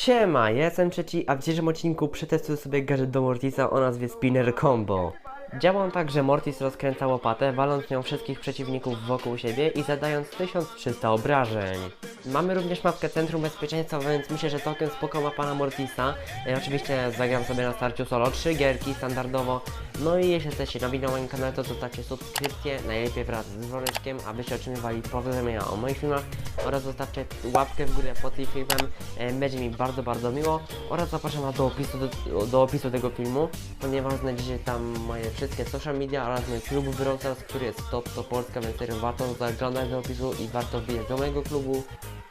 Siema, ja jestem trzeci, a w dzisiejszym odcinku przetestuję sobie gadżet do Mortisa o nazwie Spinner Combo. Działa on tak, że Mortis rozkręca łopatę, waląc nią wszystkich przeciwników wokół siebie i zadając 1300 obrażeń. Mamy również mapkę Centrum Bezpieczeństwa, więc myślę, że całkiem spoko ma pana Mortisa. E, oczywiście zagram sobie na starciu solo 3 gierki standardowo. No i jeśli jesteście nowi na moim kanale, to zostawcie subskrypcję, najlepiej wraz z dzwoneczkiem, abyście otrzymywali powiadomienia o moich filmach oraz zostawcie łapkę w górę pod tym filmem, e, będzie mi bardzo, bardzo miło oraz zapraszam was do opisu, do, do opisu tego filmu, ponieważ znajdziecie tam moje wszystkie social media oraz mój klub Browsers, który jest top, to Polska, więc serio warto zaglądać do opisu i warto wbijać do mojego klubu.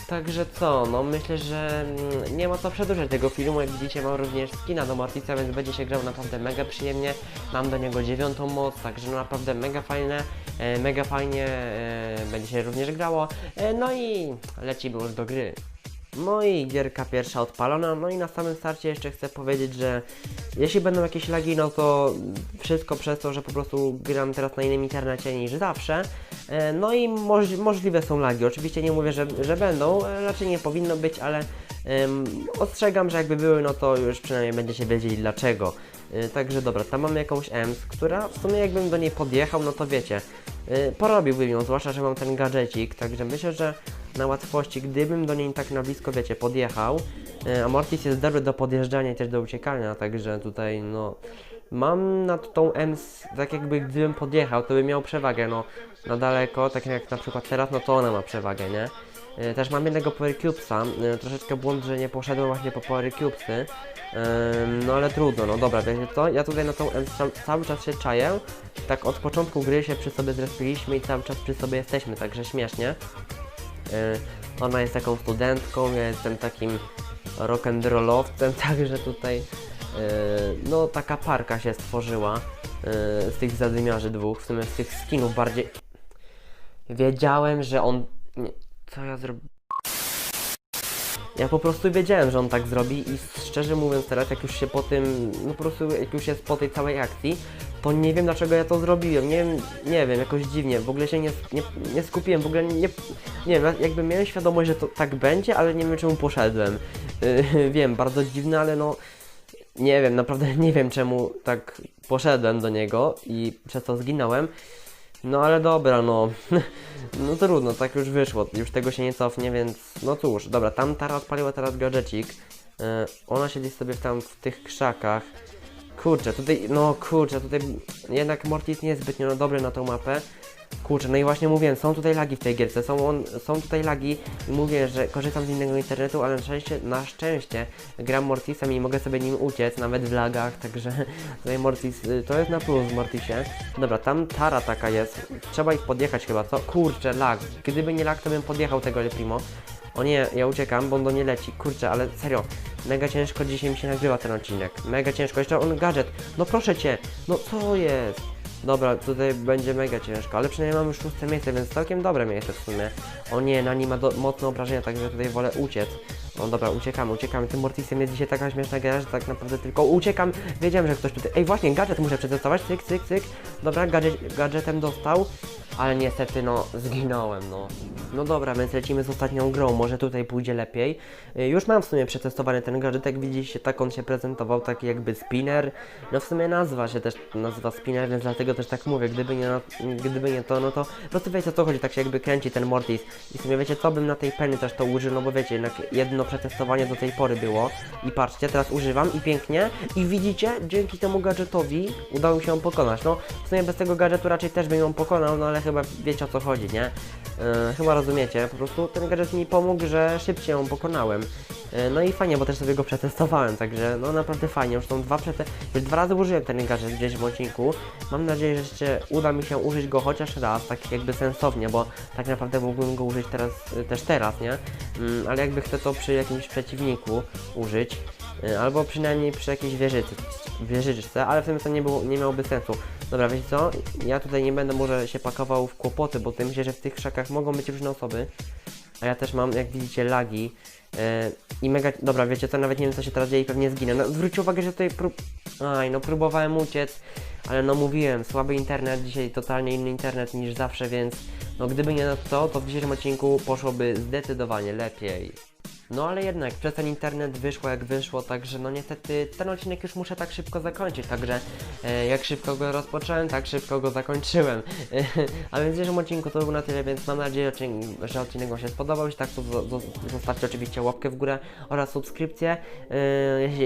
Także co, no myślę, że mm, nie ma co przedłużać tego filmu, jak widzicie mam również skina do Mortisa, więc będzie się grał naprawdę mega przyjemnie, mam do niego dziewiątą moc, także no naprawdę mega fajne, e, mega fajnie e, będzie się również grało, e, no i lecimy już do gry. No i gierka pierwsza odpalona, no i na samym starcie jeszcze chcę powiedzieć, że jeśli będą jakieś lagi, no to wszystko przez to, że po prostu gram teraz na innym internecie niż zawsze. E, No i moż, możliwe są lagi. Oczywiście nie mówię, że, że będą, e, raczej nie powinno być, ale em, ostrzegam, że jakby były, no to już przynajmniej będziecie wiedzieli dlaczego. E, Także dobra, tam mamy jakąś EMS, która w sumie jakbym do niej podjechał, no to wiecie, porobiłbym ją, zwłaszcza, że mam ten gadżecik, także myślę, że na łatwości, gdybym do niej tak na blisko, wiecie, podjechał, e, a Mortis jest dobry do podjeżdżania i też do uciekania, także tutaj, no, mam nad tą EMS, tak jakby gdybym podjechał, to bym miał przewagę, no, na daleko, tak jak na przykład teraz, no to ona ma przewagę, nie? E, Też mam jednego Power Cubesa, e, troszeczkę błąd, że nie poszedłem właśnie po Power Cubesy, Em, no ale trudno, no dobra, wiecie co, ja tutaj na tą EMS ca- cały czas się czaję, tak od początku gry się przy sobie zrespiliśmy i cały czas przy sobie jesteśmy, także śmiesznie. E, Ona jest taką studentką, ja jestem takim rock'n'rollowcem, także tutaj e, no taka parka się stworzyła e, z tych zadymiarzy dwóch, w sumie z tych skinów bardziej. Wiedziałem, że on... Co ja zrobiłem? Ja po prostu wiedziałem, że on tak zrobi i szczerze mówiąc teraz, jak już się po tym, no po prostu jak już jest po tej całej akcji, to nie wiem dlaczego ja to zrobiłem, nie wiem, nie wiem, jakoś dziwnie, w ogóle się nie, nie, nie skupiłem, w ogóle nie, nie wiem, jakby miałem świadomość, że to tak będzie, ale nie wiem czemu poszedłem. Yy, wiem, bardzo dziwne, ale no, nie wiem, naprawdę nie wiem czemu tak poszedłem do niego i przez to zginąłem. No ale dobra, no. No trudno, tak już wyszło, już tego się nie cofnie, więc no cóż, dobra, tam Tara odpaliła teraz gadżecik. E, ona siedzi sobie tam w tych krzakach. Kurczę, tutaj, no kurczę, tutaj jednak Mortis nie jest zbytnio dobry na tą mapę. Kurczę, no i właśnie mówiłem, są tutaj lagi w tej gierce, są, on, są tutaj lagi i mówię, że korzystam z innego internetu, ale na szczęście, na szczęście gram Mortisem i mogę sobie nim uciec, nawet w lagach, także tutaj Mortis, y, to jest na plus w Mortisie. Dobra, tam Tara taka jest, trzeba ich podjechać chyba, co? Kurczę, lag, gdyby nie lag, to bym podjechał tego El Primo. O nie, ja uciekam, bo on do nie leci, kurczę, ale serio, mega ciężko dzisiaj mi się nagrywa ten odcinek, mega ciężko, jeszcze on gadżet, no proszę Cię, no co jest? Dobra, tutaj będzie mega ciężko, ale przynajmniej mam już szóste miejsce, więc całkiem dobre miejsce w sumie. O nie, Nani ma do, mocne obrażenia, także tutaj wolę uciec. O dobra, uciekamy, uciekamy. Tym Mortisem jest dzisiaj taka śmieszna gra, że tak naprawdę tylko uciekam. Wiedziałem, że ktoś tutaj... Ej, właśnie, gadżet muszę przetestować, cyk, cyk, cyk. Dobra, gadżet, gadżetem dostał, ale niestety, no, zginąłem, no. No dobra, więc lecimy z ostatnią grą, może tutaj pójdzie lepiej. Y, Już mam w sumie przetestowany ten gadżet, jak widzicie, tak on się prezentował, taki jakby spinner. No w sumie nazwa się też nazywa spinner, więc dlatego też tak mówię, gdyby nie, gdyby nie to, no to po prostu wiecie o co chodzi, tak się jakby kręci ten Mortis. I w sumie wiecie co, bym na tej penny też to użył, no bo wiecie, jednak jedno przetestowanie do tej pory było. I patrzcie, teraz używam i pięknie. I widzicie, dzięki temu gadżetowi udało mi się ją pokonać. No w sumie bez tego gadżetu raczej też bym ją pokonał, no ale chyba wiecie o co chodzi, nie? E, chyba rozumiecie, po prostu ten gadżet mi pomógł, że szybciej ją pokonałem. E, no i fajnie, bo też sobie go przetestowałem, także no naprawdę fajnie, już są dwa przete... już dwa razy użyłem ten gadżet gdzieś w odcinku. Mam nadzieję, że jeszcze uda mi się użyć go chociaż raz, tak jakby sensownie, bo tak naprawdę mógłbym go użyć teraz, e, też teraz, nie? Mm, ale jakby chcę to przy jakimś przeciwniku użyć, albo przynajmniej przy jakiejś wieżycy, wieżyczce, ale w sumie to nie, było, nie miałoby sensu. Dobra, wiecie co? Ja tutaj nie będę może się pakował w kłopoty, bo myślę, że w tych krzakach mogą być różne osoby. A ja też mam, jak widzicie, lagi. e, I mega. Dobra, wiecie co, nawet nie wiem co się teraz dzieje i pewnie zginę. No, zwróćcie uwagę, że tutaj prób... Aj, no próbowałem uciec, ale no mówiłem, słaby internet, dzisiaj totalnie inny internet niż zawsze, więc no gdyby nie na to, to w dzisiejszym odcinku poszłoby zdecydowanie lepiej. No ale jednak przez ten internet wyszło jak wyszło, także no niestety ten odcinek już muszę tak szybko zakończyć, także e, jak szybko go rozpocząłem, tak szybko go zakończyłem. A więc w dzisiejszym odcinku to był na tyle, więc mam nadzieję, że- odcinek Wam się spodobał. Jeśli tak, to zo- zo- zostawcie oczywiście łapkę w górę oraz subskrypcję, e,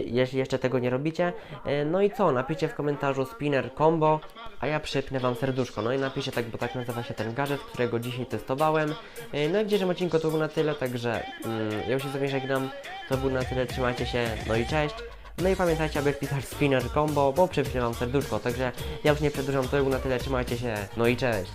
jeśli, jeszcze tego nie robicie. E, no i co, napiszcie w komentarzu spinner combo, a ja przypnę Wam serduszko. No i napiszcie tak, bo tak nazywa się ten gadżet, którego dzisiaj testowałem. E, no i w dzisiejszym odcinku to był na tyle, także mm, ja już się Wami żegnam. To był na tyle, trzymajcie się, no i cześć. No i pamiętajcie, aby wpisać spinner combo, bo przypnę Wam serduszko. Także ja już nie przedłużam, to był na tyle, trzymajcie się, no i cześć.